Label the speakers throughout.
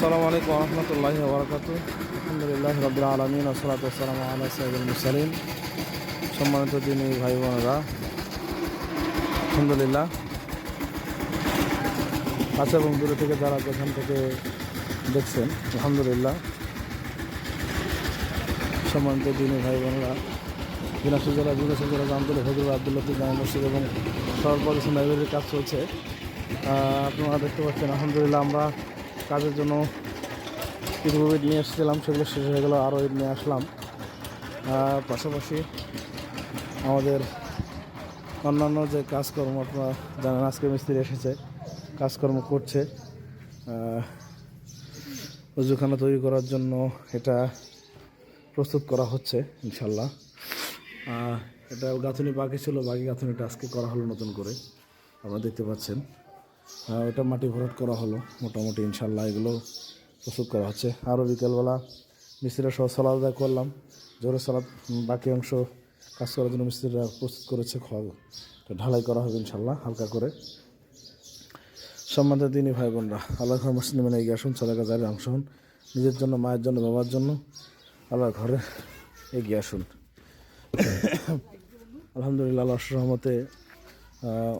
Speaker 1: আসসালামু আলাইকুম রহমতুল্লাহ বরকাত আলহামদুলিল্লাহ রবিল আলমিন, আসসালাত আসসালাম আল্লাহ সাইদুল মুসালিম সম্মানিত দিনী ভাই বোনেরা, আলহামদুলিল্লাহ। কাছে এবং দূরে থেকে যারা যেখান থেকে দেখছেন, আলহামদুলিল্লাহ। সম্মানিত দিনী ভাই বোনেরা, দিনাজপুর জেলা দিনাজপুর জেলা জামতুল্লাহ হজুর আবদুল্লাহ জামা মসজিদ এবং সর্বপ্রদেশ লাইব্রেরির কাজ চলছে। আপনারা দেখতে পাচ্ছেন, আলহামদুলিল্লাহ আমরা কাজের জন্য কিছু ইট নিয়ে এসেছিলাম, সেগুলো শেষ হয়ে গেলো, আরও ইট নিয়ে আসলাম। পাশাপাশি আমাদের অন্যান্য যে কাজকর্ম, আপনারা জানেন আজকে মিস্ত্রি এসেছে, কাজকর্ম করছে। উজুখানা তৈরি করার জন্য এটা প্রস্তুত করা হচ্ছে, ইনশাল্লাহ। এটা গাঁথনি বাকি ছিল, বাকি গাঁথনিটা আজকে করা হলো নতুন করে, আপনারা দেখতে পাচ্ছেন। ওটা মাটি ভরাট করা হলো, মোটামুটি ইনশাল্লাহ এগুলো প্রস্তুত করা হচ্ছে। আরও বিকেলবেলা মিস্ত্রিরা সহ সালাদ আদায় করলাম, জোরে সালাদ বাকি অংশ কাজ করার জন্য মিস্ত্রিরা প্রস্তুত করেছে ঢালাই করা হবে ইনশাল্লাহ হালকা করে। সম্মানিত দিনী ভাই বোনরা আল্লাহ ঘর মুসলিম মানে এগিয়ে আসুন সদাকা জারির অংশ হন, নিজের জন্য, মায়ের জন্য, বাবার জন্য আল্লাহ ঘরে এগিয়ে আসুন। আলহামদুলিল্লাহ আল্লাহ রহমতে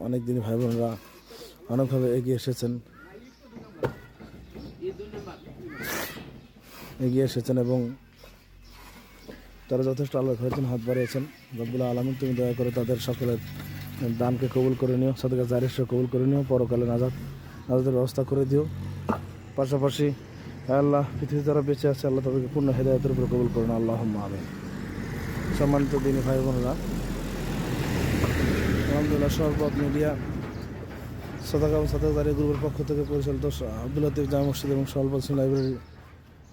Speaker 1: অনেক দিনই ভাই বোনরা অনেকভাবে এগিয়ে এসেছেন। এগিয়ে এসেছেন এবং তারা যথেষ্ট আল্লাহ হয়েছেন হাত বাড়িয়েছেন। রব্বুল আলমিন, তুমি দয়া করে তাদের সকলের দানকে কবুল করে নিও, সাদকা জারিসকে কবুল করে নিও, পরকালে নাজাদ নাজাদের ব্যবস্থা করে দিও। পাশাপাশি আল্লাহ পৃথিবী যারা বেঁচে আছে, আল্লাহ তাদেরকে পূর্ণ হেদায়তের উপরে কবুল করুন। আল্লাহ আমিন। সম্মানিত দিনী ভাই বোনেরা, আলহামদুলিল্লাহ সরবত মিডিয়া সদাকা এবং সদাকারী গ্রুপের পক্ষ থেকে পরিচালিত আব্দুল লতিফ জামা মসজিদ এবং সলবত লাইব্রেরি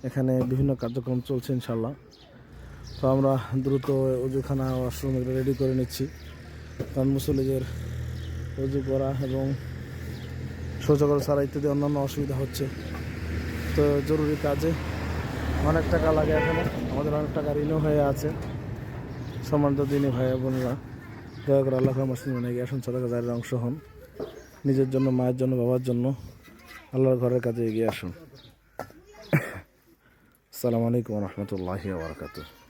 Speaker 1: এখানে বিভিন্ন কার্যক্রম চলছে ইনশাল্লাহ তো আমরা দ্রুত উজুখানা ওয়াশরুম রেডি করে নিচ্ছি। কারণ মুসলিদের উজু করা এবং শৌচাগার ছাড়া ইত্যাদি অন্যান্য অসুবিধা হচ্ছে। তো জরুরি কাজে অনেক টাকা লাগে এখানে। আমাদের অনেক টাকা ঋণও হয়ে আছে। সম্মানিত দিনী ভাই বোনেরা, দয়া করে আল্লাহ মাসিন মানে আসুন সদাকা জারির অংশ হন। নিজের জন্য, মায়ের জন্য, বাবার জন্য। আল্লাহর ঘরের কাছে এগিয়ে আসুন। আসসালামু আলাইকুম রহমতুল্লাহি বারকাতুহ।